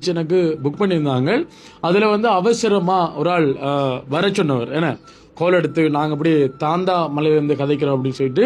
பிடிச்சி எனக்கு புக் பண்ணியிருந்தாங்க. அதில் வந்து அவசரமாக ஒரு ஆள் வர சொன்னவர். என்ன? கோல் எடுத்து நாங்கள் அப்படி தாந்தா மலையிலேருந்து கதைக்கிறோம் அப்படின்னு சொல்லிட்டு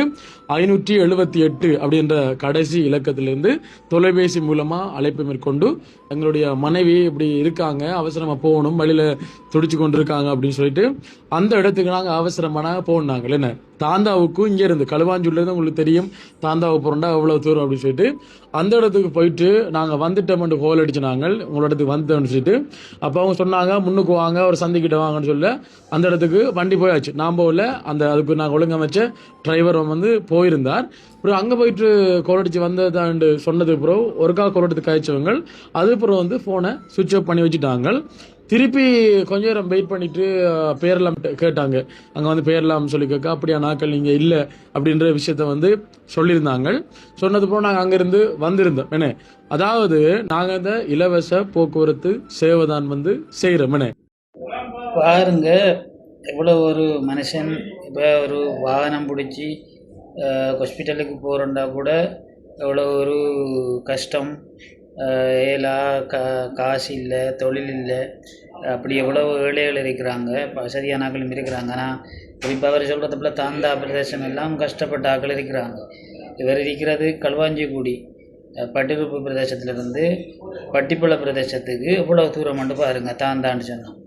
ஐநூற்றி எழுபத்தி எட்டு அப்படின்ற கடைசி இலக்கத்திலிருந்து தொலைபேசி மூலமாக அழைப்பு மேற்கொண்டு எங்களுடைய மனைவி இப்படி இருக்காங்க அவசரமாக போகணும் வழியில் துடிச்சு கொண்டு இருக்காங்க அப்படின்னு சொல்லிட்டு அந்த இடத்துக்கு நாங்கள் அவசரமான போனாங்க என்ன தாந்தாவுக்கும் இங்கே இருந்து களுவாஞ்சூர்லேருந்து உங்களுக்கு தெரியும் தாந்தாவை போகிறோம்டா எவ்வளோ தூரம் அப்படின்னு சொல்லிட்டு அந்த இடத்துக்கு போயிட்டு நாங்கள் வந்துட்டோம்னு கோல் அடிச்சு நாங்கள் உங்களோட இடத்துக்கு வந்துட்டோம்னு சொல்லிட்டு. அப்போ அவங்க சொன்னாங்க முன்னுக்கு வாங்க ஒரு சந்திக்கிட்ட வாங்கன்னு சொல்ல. அந்த இடத்துக்கு வண்டி போயாச்சு நான் போகல. அந்த அதுக்கு நாங்கள் ஒழுங்கமைச்ச டிரைவர் வந்து போயிருந்தார். அப்புறம் அங்கே போயிட்டு கோலடிச்சு வந்ததாண்டு சொன்னதுக்கு அப்புறம் ஒருக்கா கோலடித்து எடுத்து காய்ச்சவங்க அதுக்கப்புறம் வந்து ஃபோனை சுவிட்ச் ஆஃப் பண்ணி வச்சுட்டாங்க திருப்பி கொஞ்ச நேரம் வெயிட் பண்ணிட்டு பேரலாம் பேரெல்லாம் கேட்டாங்க. அங்கே வந்து பேரெல்லாம் சொல்லி கேட்க அப்படியா நாட்கள் நீங்கள் இல்லை அப்படின்ற விஷயத்த வந்து சொல்லியிருந்தாங்க சொன்னது போல் நாங்கள் அங்கேருந்து வந்திருந்தோம். என்ன அதாவது நாங்கள் இந்த இலவச போக்குவரத்து சேவை தான் வந்து செய்கிறோம் என்ன பாருங்க எவ்வளோ ஒரு மனுஷன் இப்போ ஒரு வாகனம் பிடிச்சி ஹாஸ்பிட்டலுக்கு போகிறோண்டா கூட எவ்வளோ ஒரு கஷ்டம். ஏலா கா காசு இல்லை தொழில் இல்லை. அப்படி எவ்வளோ ஏழைகள் இருக்கிறாங்க வசதியான ஆக்களும் இருக்கிறாங்க. ஆனால் குறிப்பாக அவர் சொல்கிறது போல தாந்தா பிரதேசம் எல்லாம் கஷ்டப்பட்ட ஆக்கள் இருக்கிறாங்க. இவர் இருக்கிறது கல்வாஞ்சிக்குடி பட்டுக்குப்பு பிரதேசத்துலேருந்து பிரதேசத்திலிருந்து பட்டிப்புல பிரதேசத்துக்கு எவ்வளோ தூரம் மட்டும் பாருங்கள் தாந்தான்னு சொன்னோம்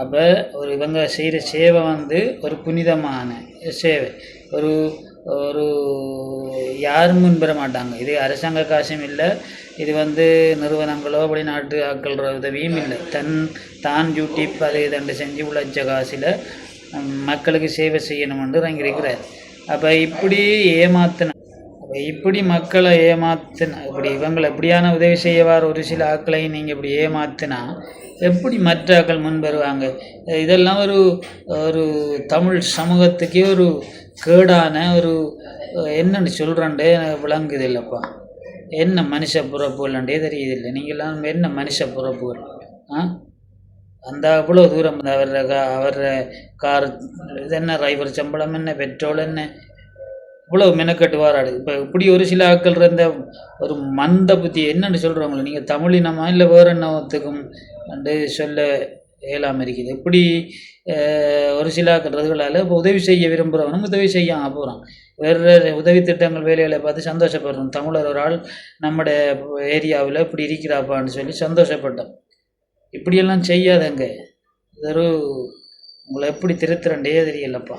அப்போ ஒரு இவங்க செய்கிற சேவை வந்து ஒரு புனிதமான சேவை. ஒரு ஒரு யாரும் முன்பெற மாட்டாங்க. இது அரசாங்க காசும் இல்லை இது வந்து நிறுவனங்களோ வெளிநாட்டு ஆக்கள் உதவியும் இல்லை. தன் தான் யூடியூப் அது இதண்டு செஞ்சு உழைச்ச காசில் மக்களுக்கு சேவை செய்யணும்னு இறங்கியிருக்கிறார். அப்போ இப்படி ஏமாத்தின இப்படி மக்களை ஏமாத்தின இப்படி இவங்களை இப்படியான உதவி செய்யவார் ஒரு சில ஆக்களை நீங்கள் இப்படி ஏமாத்தினா எப்படி மற்ற ஆட்கள் முன்வருவாங்க இதெல்லாம் ஒரு ஒரு தமிழ் சமூகத்துக்கே ஒரு கேடான ஒரு என்னன்னு சொல்கிறேன்டே எனக்கு விளங்குது இல்லைப்பா. என்ன மனுஷ புறப்புகள்ன்றே தெரியுது இல்லை நீங்களாம் என்ன மனுஷ பிறப்புகள் ஆ? அந்த அவ்வளோ தூரம் வந்து அவர கா அவர கார் இது என்ன டிரைவர் சம்பளம் என்ன? பெட்ரோல் என்ன? இவ்வளோ மெனக்கட்டு வாராடு. இப்போ இப்படி ஒரு சில ஆட்கள் இருந்த ஒரு மந்த புத்தி என்னன்னு சொல்கிறவங்களே நீங்கள் தமிழினமா இல்லை வேறு என்னத்துக்கும் என்று சொல்ல இயலாமல் இருக்குது. இப்படி ஒரு சில ஆக்கள்றதுகளால் இப்போ உதவி செய்ய விரும்புகிறவனும் உதவி செய்ய போகிறான் வேறு உதவி திட்டங்கள் வேலைகளை பார்த்து சந்தோஷப்படுறோம். தமிழர் ஒரு ஆள் நம்முடைய ஏரியாவில் இப்படி இருக்கிறாப்பான்னு சொல்லி சந்தோஷப்பட்டோம். இப்படியெல்லாம் செய்யாதங்க. இது ஒரு உங்களை எப்படி திருத்துறண்டே தெரியலப்பா.